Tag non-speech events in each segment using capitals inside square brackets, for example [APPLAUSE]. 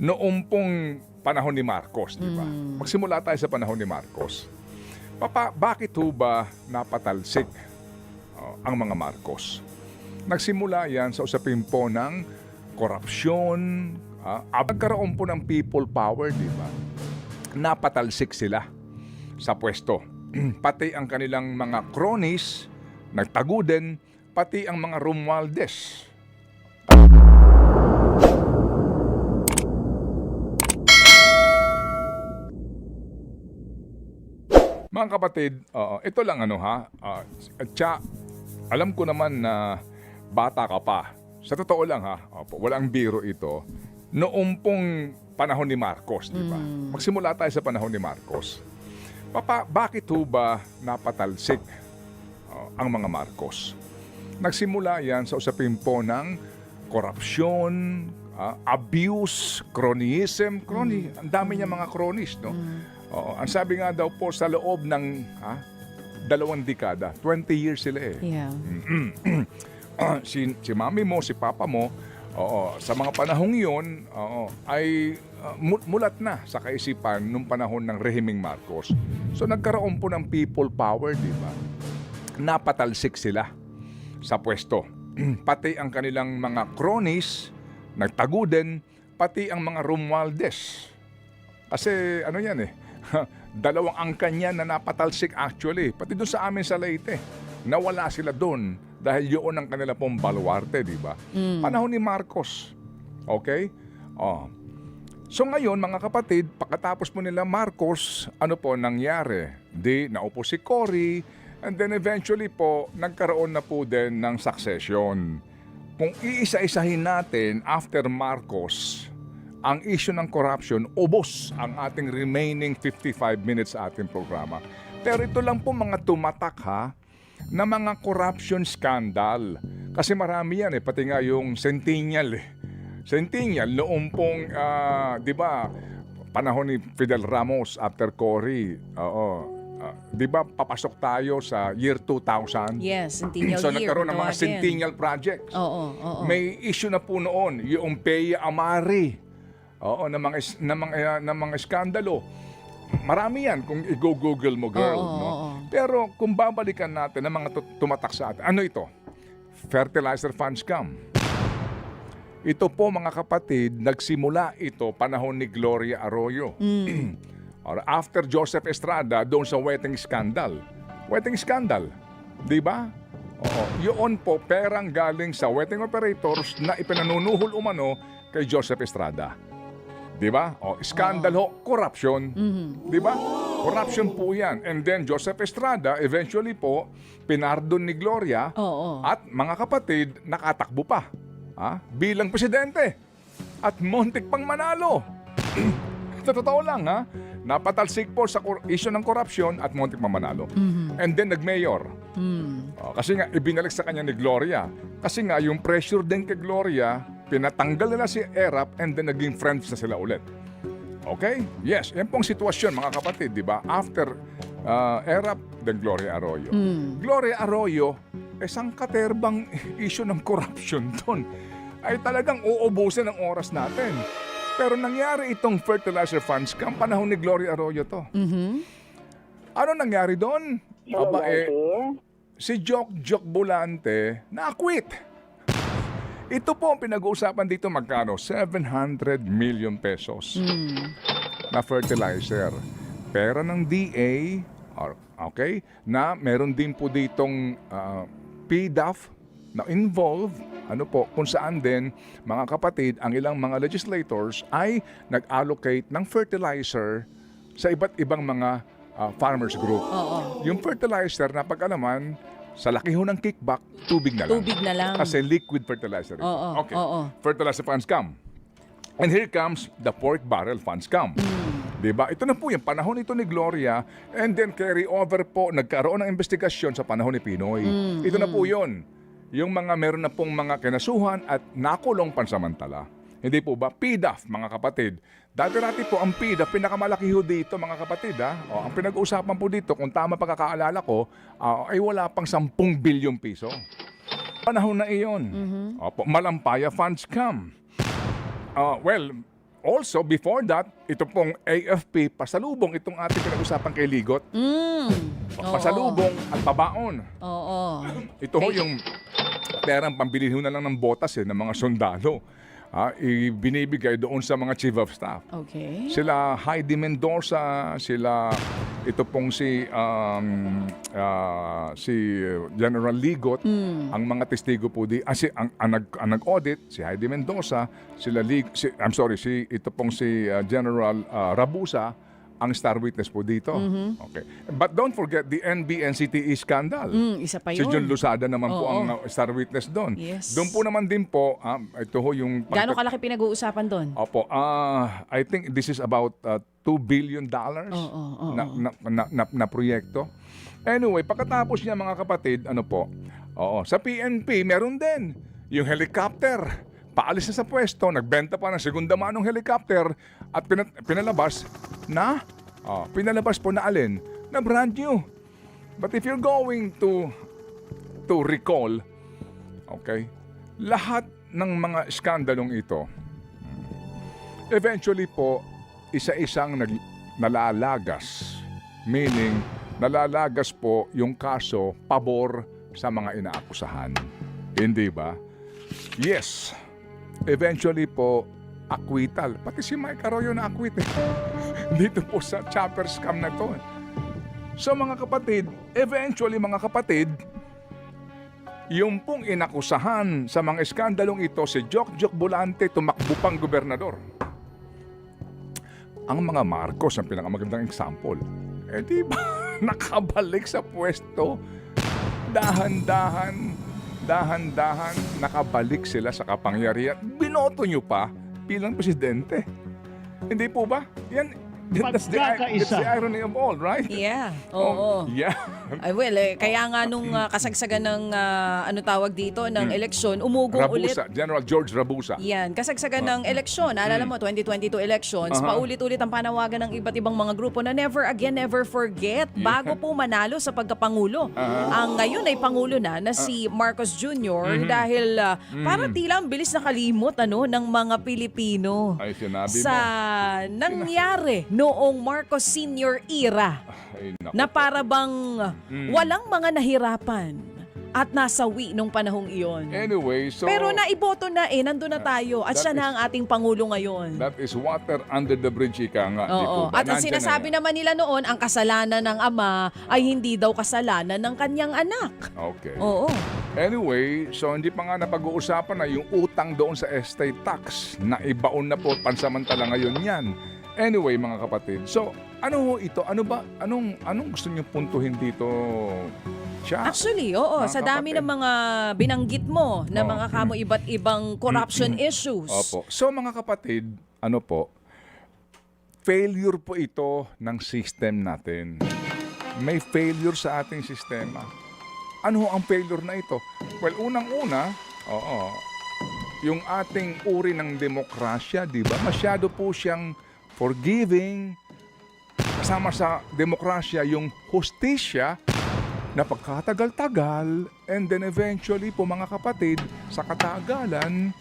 noong pong panahon ni Marcos, di ba? Magsimula tayo sa panahon ni Marcos. Papa, bakit ho ba napatalsik uh, ang mga Marcos? Nagsimula yan sa usapin po ng korupsyon, uh, nagkaroon po ng people power, di ba? Napatalsik sila sa pwesto. [CLEARS THROAT] pati ang kanilang mga cronies, nagtago din, pati ang mga Romualdez. Mga kapatid, oo, ito lang ano ha, ah, tsa, alam ko naman na bata ka pa. Sa totoo lang ha, opo, walang biro ito. Noong pong panahon ni Marcos, di ba? Magsimula tayo sa panahon ni Marcos. Papa, bakit ho ba napatalsik oh, ang mga Marcos? Nagsimula yan sa usapin po ng korupsyon, ah, abuse, cronyism, crony, ang dami niya mga cronies, no? Oo, ang sabi nga daw po sa loob ng ha, dalawang dekada, 20 years sila eh. Yeah. Ah, [CLEARS THROAT] si, si mami mo, si papa mo, oo, sa mga panahong yun, oo, ay mu- mulat na sa kaisipan nung panahon ng rehiming Marcos. So nagkaroon po ng people power, di ba? Napatalsik sila sa pwesto. [CLEARS THROAT] pati ang kanilang mga cronies, nagtago din, pati ang mga Romualdez. Kasi ano yan eh, [LAUGHS] dalawang angkan yan na napatalsik actually. Pati doon sa amin sa Leyte. Nawala sila doon dahil yun ang kanila pong baluarte, di ba? Panahon ni Marcos. Okay? Oh. So ngayon, mga kapatid, pagkatapos po nila Marcos, ano po nangyari? Di, naupo si Cory, and then eventually po, nagkaroon na po din ng succession. Kung iisa-isahin natin after Marcos, ang issue ng corruption, ubos ang ating remaining 55 minutes sa ating programa. Pero ito lang po mga tumatak ha, na mga corruption scandal. Kasi marami yan eh, pati nga yung Centennial eh. Centennial, noong pong, ah, di ba, panahon ni Fidel Ramos after Cory, oo, ah, di ba, papasok tayo sa year 2000? Yes, Centennial [CLEARS THROAT] so Year. nagkaroon ng mga. Centennial projects. Oo, oo. May issue na po noon, yung Peya Amari. Oo, na mga, na mga, uh, na mga skandalo. Marami yan kung i-go-google mo, girl. Oo, no? oo. Pero kung babalikan natin ang mga tu- tumatak sa atin, ano ito? Fertilizer fund scam. Ito po mga kapatid, nagsimula ito panahon ni Gloria Arroyo. [CLEARS THROAT] Or after Joseph Estrada doon sa wedding scandal. Wedding scandal, 'di ba? Oo, yun po perang galing sa wedding operators na ipinanunuhol umano kay Joseph Estrada. 'Di ba? O scandal ho, corruption. 'Di ba? Corruption po 'yan. And then Joseph Estrada eventually po pinardon ni Gloria Oo. at mga kapatid nakatakbo pa ha? bilang presidente at montik pang manalo. [CLEARS THROAT] Sa totoo lang ha, napatalsik po sa issue ng korupsyon at montik pang manalo. And then nag-mayor. Mm. Oh, kasi nga ibinalik sa kanya ni Gloria. Kasi nga yung pressure din kay Gloria, pinatanggal nila si Erap and then naging friends na sila ulit. Okay? Yes, yan pong sitwasyon mga kapatid, di ba? After uh, Erap, then Gloria Arroyo. Gloria Arroyo, isang katerbang [LAUGHS] issue ng corruption doon ay talagang uubusin ang oras natin. Pero nangyari itong fertilizer funds scam panahon ni Gloria Arroyo to. Mhm. Ano nangyari doon? Aba, eh, si Jok Jok Bulante na-quit. Ito po ang pinag-uusapan dito magkano? 700 million pesos na fertilizer. Pera ng DA, or, okay, na meron din po ditong ah, PDAF na involved, ano po, kung saan din, mga kapatid, ang ilang mga legislators ay nag-allocate ng fertilizer sa iba't ibang mga ah, farmers group. Oo. Yung fertilizer na pag-alaman, sa laki ho ng kickback, tubig na lang. Tubig na lang. Kasi liquid fertilizer. Oo, okay. oo. Fertilizer fund scam. And here comes the pork barrel fund scam. Hmm. Diba? Ito na po yung panahon ito ni Gloria and then carry over po, nagkaroon ng investigasyon sa panahon ni Pinoy. Hmm, Ito na po yun. Yung mga meron na pong mga kinasuhan at nakulong pansamantala. Hindi po ba? PDAF, mga kapatid. Dati-dati po ang PDAF, pinakamalaki ho dito, mga kapatid. Ha? O, ang pinag-uusapan po dito, kung tama pagkakaalala ko, ah, ay wala pang 10 bilyong piso. Panahon na iyon. Opo, Malampaya Fund Scam. Ah, well, also, before that, ito pong AFP, pasalubong itong ating pinag-usapan kay Ligot. Mm. Oo. Pasalubong at pabaon. Oo. Ito ho yung perang pambili ho na lang ng botas eh, ng mga sundalo. Ah, ibinibigay doon sa mga chief of staff. Okay. Sila Heidi Mendoza, sila ito pong si um, ah, si General Ligot, ang mga testigo po di ah, si ang, ang, nag- ang nag-audit si Heidi Mendoza, sila Lig, si, I'm sorry, si ito pong si ah, General ah, Rabusa ang star witness po dito. Okay. But don't forget the NBNCTE scandal. Mm, isa pa Si yun. John Lusada naman po Oo. ang uh, star witness doon. Yes. Doon po naman din po, ah, ito ho yung... Gaano kalaki pinag-uusapan doon? Opo, ah I think this is about uh, 2 billion dollars Oo, oo, na, na, na, na, na proyekto. Anyway, pagkatapos niya mga kapatid, ano po, oo, sa PNP meron din yung helicopter. Paalis na sa pwesto, nagbenta pa ng segunda manong helicopter at pina- pinalabas na, oh, pinalabas po na alin, na brand new. But if you're going to to recall, okay, lahat ng mga skandalong ito, eventually po, isa-isang nag, nalalagas. Meaning, nalalagas po yung kaso pabor sa mga inaakusahan. Hindi ba? Yes. Eventually po, acquittal. Pati si Mike Arroyo na acquit eh. [LAUGHS] Dito po sa chopper scam na to. eh. So mga kapatid, eventually mga kapatid, yung pong inakusahan sa mga eskandalong ito, si Jok Jok Bolante tumakbo pang gobernador. Ang mga Marcos ang pinakamagandang example. Eh di ba, [LAUGHS] nakabalik sa pwesto. Dahan-dahan, dahan-dahan, nakabalik sila sa kapangyarihan. Binoto nyo pa bilang presidente. Hindi po ba? Yan, that's the, that's the irony of all, right? Yeah. Oh, Oo. yeah. [LAUGHS] Ay well, eh, kaya nga nung ah, kasagsagan ng ah, ano tawag dito ng eleksyon, umugong ulit Rabusa, General George Rabusa. Yan, kasagsagan ng eleksyon. Alala mo, 2022 elections, Aha. paulit-ulit ang panawagan ng iba't ibang mga grupo na never again, never forget bago po manalo sa pagkapangulo. Ang ngayon ay pangulo na na si Marcos Jr. dahil ah, para tila ang bilis nakalimot ano, ng mga Pilipino Ay, sinabi sa nangyari noong Marcos Sr. era Ay, naku. na para bang walang mga nahirapan at nasawi nung panahong iyon. Anyway, so... Pero naiboto na eh, nandun na tayo. At siya na is- ang ating Pangulo ngayon. That is water under the bridge, ika nga. Oo. At ang sinasabi na naman nila noon, ang kasalanan ng ama ay hindi daw kasalanan ng kanyang anak. Okay. Oo. Anyway, so hindi pa nga napag-uusapan na yung utang doon sa estate tax na ibaon na po pansamantala ngayon yan. Anyway, mga kapatid. So, ano ho ito? Ano ba? Anong anong gusto niyo puntuhin dito? Siya. Actually, oo. Sa dami ng mga binanggit mo na Oo. mga kamo iba't ibang corruption issues. Opo. So, mga kapatid, ano po? Failure po ito ng system natin. May failure sa ating sistema. Ano ho ang failure na ito? Well, unang-una, oo, yung ating uri ng demokrasya, di ba? Masyado po siyang forgiving. Kasama sa demokrasya yung hustisya na pagkatagal-tagal and then eventually po mga kapatid, sa katagalan,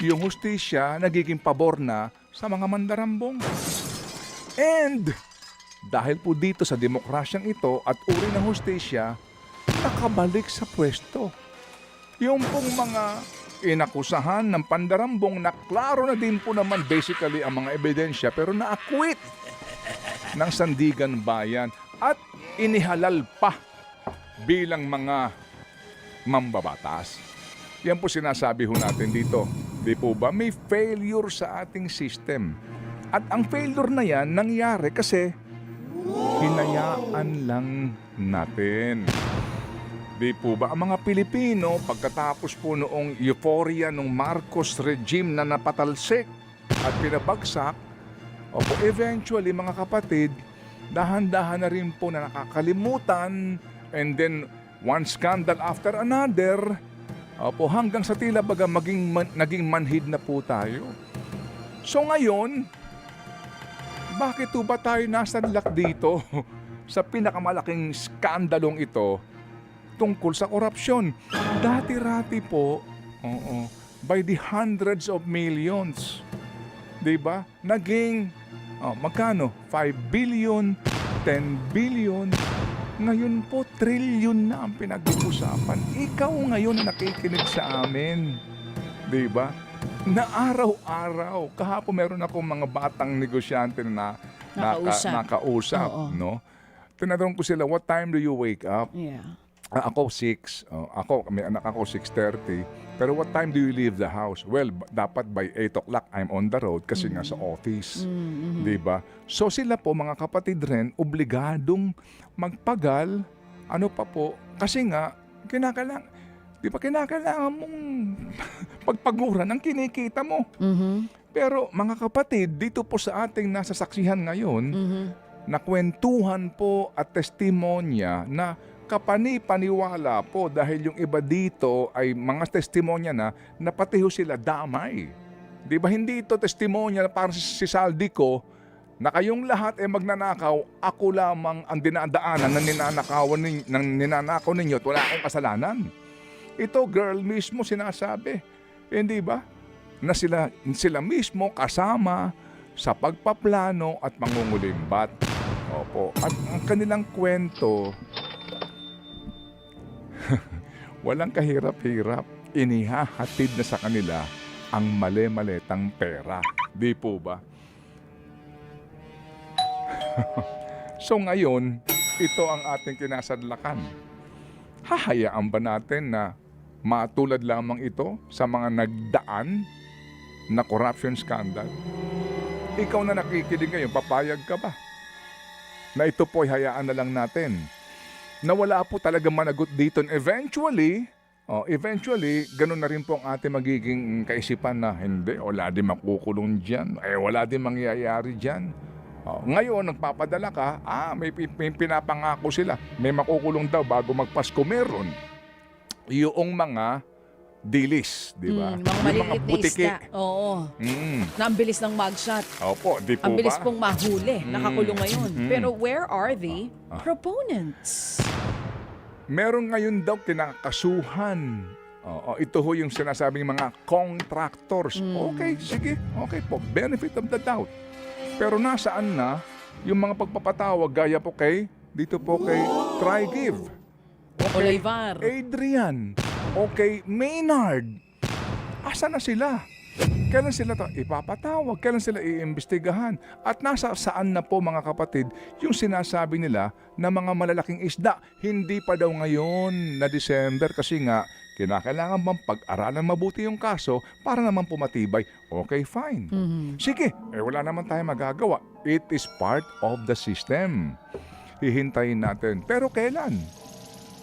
yung hustisya nagiging pabor na sa mga mandarambong. And dahil po dito sa demokrasyang ito at uri ng hustisya, nakabalik sa pwesto. Yung pong mga inakusahan ng pandarambong na klaro na din po naman basically ang mga ebidensya pero na-acquit ng Sandigan Bayan at inihalal pa bilang mga mambabatas. Yan po sinasabi ho natin dito. Di po ba? May failure sa ating system. At ang failure na yan nangyari kasi hinayaan lang natin. Di po ba? Ang mga Pilipino, pagkatapos po noong euphoria ng Marcos regime na napatalsik at pinabagsak, opo, eventually mga kapatid, dahan-dahan na rin po na nakakalimutan and then one scandal after another, opo, hanggang sa tila baga maging, man- naging manhid na po tayo. So ngayon, bakit po ba tayo nasanlak dito [LAUGHS] sa pinakamalaking skandalong ito tungkol sa korupsyon? Dati-rati po, oo, by the hundreds of millions. 'Di ba? Naging oh, magkano? 5 billion, 10 billion. Ngayon po, trillion na ang pinag-uusapan. Ikaw ngayon nakikinig sa amin. 'Di ba? Na araw-araw, kahapon meron akong mga batang negosyante na naka- Nakausap. nakausap, Oo. no? Tinanong ko sila, what time do you wake up? Yeah. Ah, ako 6. Oh, ako, may anak ako 6.30. Pero what time do you leave the house? Well, dapat by 8 o'clock I'm on the road kasi nga sa office. Di ba? So sila po, mga kapatid rin, obligadong magpagal. Ano pa po? Kasi nga, kinakailangan, di ba kinakailangan mong [LAUGHS] pagpaguran ang kinikita mo. Mhm. Pero mga kapatid, dito po sa ating nasa saksihan ngayon, Mhm. na kwentuhan po at testimonya na kapani-paniwala po dahil yung iba dito ay mga testimonya na na pati ho sila damay. Di ba hindi ito testimonya na parang si, si Saldi ko na kayong lahat ay magnanakaw, ako lamang ang dinadaanan na ninanakawan nin, ng ninanakaw ninyo at wala akong kasalanan. Ito girl mismo sinasabi. Hindi ba? Na sila, sila mismo kasama sa pagpaplano at mangungulimbat. Opo. At ang kanilang kwento, [LAUGHS] walang kahirap-hirap. Inihahatid na sa kanila ang mali-maletang pera. Di po ba? [LAUGHS] so ngayon, ito ang ating kinasadlakan. Hahayaan ba natin na matulad lamang ito sa mga nagdaan na corruption scandal? Ikaw na nakikinig ngayon, papayag ka ba? Na ito po ay hayaan na lang natin. Na wala po talaga managot dito. And eventually, oh, eventually, ganun na rin po ang ating magiging kaisipan na hindi, wala din makukulong dyan. Eh, wala din mangyayari dyan. Oh, ngayon, nagpapadala ka, ah, may, may pinapangako sila. May makukulong daw bago magpasko meron. Yung mga dilis, di ba? Mm, mga maliliit na butiki. isda. Oo. Mm. Na ang bilis ng mugshot. Opo, di po Ang bilis ba? pong mahuli. Nakakulong ngayon. Mm. Pero where are the Ah. proponents? Meron ngayon daw kinakasuhan. Oo, ito ho yung sinasabing mga contractors. Mm. Okay, sige. Okay po. Benefit of the doubt. Pero nasaan na yung mga pagpapatawag gaya po kay, dito po kay Try Give. Okay, Olivar. Adrian. Okay, Maynard. Asa na sila? Kailan sila to ipapatawag? Kailan sila iimbestigahan? At nasa saan na po mga kapatid yung sinasabi nila na mga malalaking isda? Hindi pa daw ngayon na December kasi nga kinakailangan bang pag-aralan mabuti yung kaso para naman pumatibay. Okay, fine. Mhm. Sige, eh wala naman tayong magagawa. It is part of the system. Hihintayin natin. Pero kailan?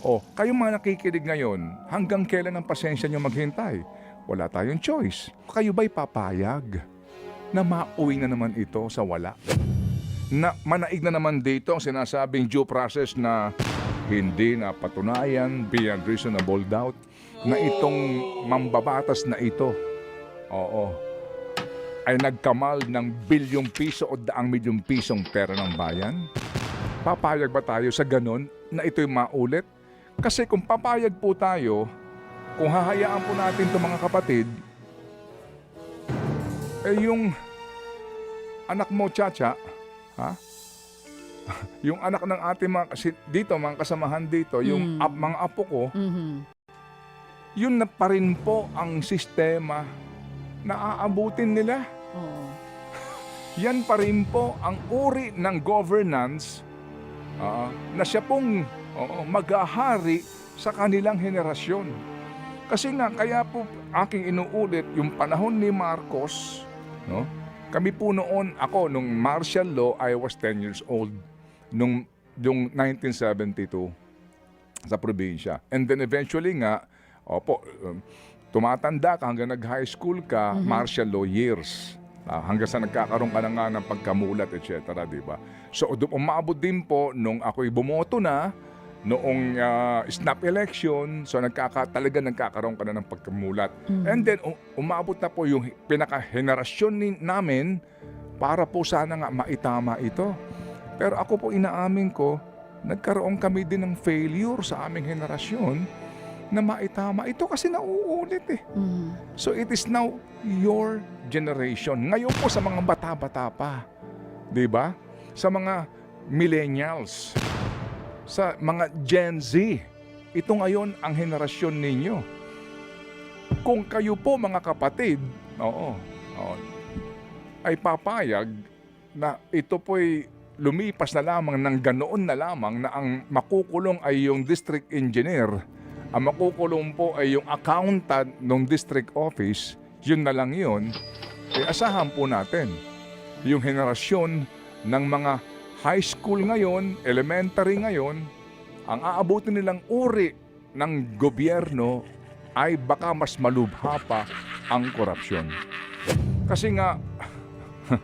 O, kayong mga nakikinig ngayon, hanggang kailan ang pasensya nyo maghintay? Wala tayong choice. Kayo ba'y papayag na mauwi na naman ito sa wala? Na manaig na naman dito ang sinasabing due process na hindi na patunayan beyond reasonable doubt na itong mambabatas na ito, oo, ay nagkamal ng bilyong piso o daang milyong pisong pera ng bayan? Papayag ba tayo sa ganon na ito'y maulit? Kasi kung papayag po tayo, kung hahayaan po natin itong mga kapatid, eh yung anak mo, Chacha, ha? [LAUGHS] yung anak ng ating mga, kasi dito, mga kasamahan dito, yung Mm. ap, mga apo ko, Mhm. yun na pa rin po ang sistema na aabutin nila. Oo. [LAUGHS] Yan pa rin po ang uri ng governance ah, na siya pong oo, maghahari sa kanilang henerasyon. Kasi nga, kaya po aking inuulit yung panahon ni Marcos, no? Kami po noon, ako, nung martial law, I was 10 years old. Nung, yung 1972 sa probinsya. And then eventually nga, opo, um, tumatanda ka hanggang nag-high school ka, martial law years. Ah, hanggang sa nagkakaroon ka na nga ng pagkamulat, etc. Di ba? So, umabot din po nung ako'y bumoto na, noong ah, snap election, so nagkaka, talaga nagkakaroon ka na ng pagkamulat. And then, u- umabot na po yung pinaka-henerasyon ni- namin para po sana nga maitama ito. Pero ako po inaamin ko, nagkaroon kami din ng failure sa aming henerasyon na maitama. Ito kasi nauulit eh. Mhm. So it is now your generation. Ngayon po sa mga bata-bata pa. 'Di ba? Sa mga millennials. Sa mga Gen Z. Ito ngayon ang henerasyon ninyo. Kung kayo po mga kapatid, oo, oo ay papayag na ito po'y lumipas na lamang ng ganoon na lamang na ang makukulong ay yung district engineer, ang makukulong po ay yung accountant ng district office, yun na lang yun, eh asahan po natin yung henerasyon ng mga high school ngayon, elementary ngayon, ang aabutin nilang uri ng gobyerno ay baka mas malubha pa ang korupsyon. Kasi nga, [LAUGHS]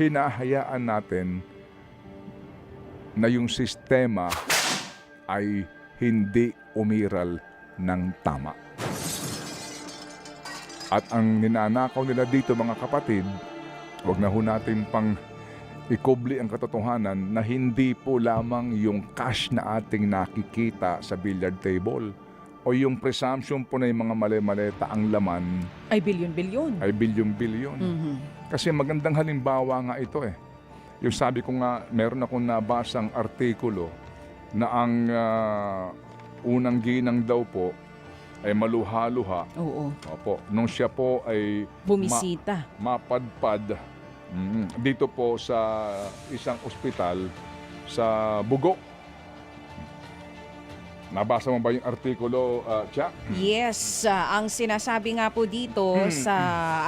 hinahayaan natin na yung sistema ay hindi umiral ng tama. At ang ninanakaw nila dito mga kapatid, wag na ho natin pang ikubli ang katotohanan na hindi po lamang yung cash na ating nakikita sa billiard table o yung presumption po na yung mga mali-maleta ang laman Ay bilyon-bilyon. ay bilyong-bilyon. Mhm. Kasi magandang halimbawa nga ito eh. Yung sabi ko nga, meron akong nabasang artikulo na ang ah, unang ginang daw po ay maluha-luha. Oo. Opo, nung siya po ay Bumisita. mapadpad mm, dito po sa isang ospital sa Bugo. Nabasa mo ba yung artikulo, uh, Chia? Yes, ah, ang sinasabi nga po dito Hmm. sa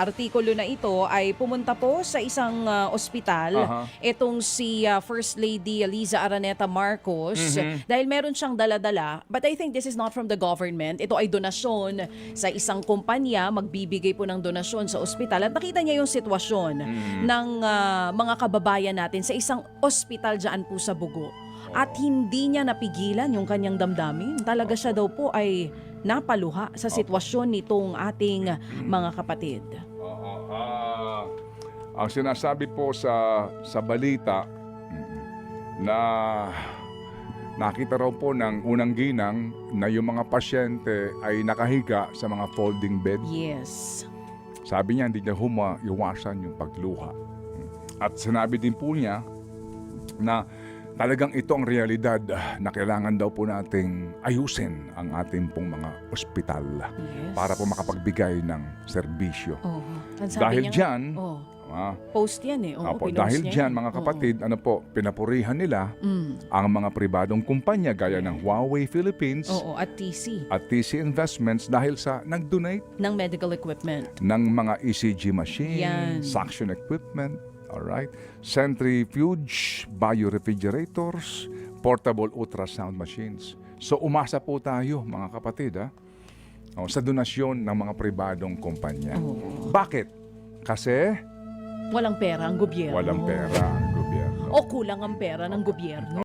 artikulo na ito ay pumunta po sa isang ah, ospital Aha. itong si ah, First Lady Liza Araneta Marcos Mhm. dahil meron siyang daladala but I think this is not from the government. Ito ay donasyon sa isang kumpanya, magbibigay po ng donasyon sa ospital at nakita niya yung sitwasyon Mhm. ng ah, mga kababayan natin sa isang ospital dyan po sa Bugo. At hindi niya napigilan yung kanyang damdamin. Talaga siya daw po ay napaluha sa sitwasyon nitong ating mga kapatid. Ah, ang sinasabi po sa sa balita mm, na nakita raw po ng unang ginang na yung mga pasyente ay nakahiga sa mga folding bed. Yes. Sabi niya hindi niya huma iwasan yung pagluha. At sinabi din po niya na talagang ito ang realidad ah, na kailangan daw po nating ayusin ang ating pong mga ospital Yes. para po makapagbigay ng serbisyo. Oh. Dahil niya dyan, oh, ah, post yan eh. Oo, Apo, dahil niya dyan yan. mga Oo. kapatid, ano po, pinapurihan nila Mm. ang mga pribadong kumpanya gaya ng Huawei Philippines Oo, at TC at TC Investments dahil sa nag-donate ng medical equipment. ng mga ECG machine, Yan. suction equipment, alright, centrifuge, biorefrigerators, portable ultrasound machines. So umasa po tayo mga kapatid ha, oh, sa donasyon ng mga pribadong kumpanya. Oo. Bakit? Kasi Walang pera ang gobyerno. walang pera ang gobyerno. O kulang ang pera ng gobyerno.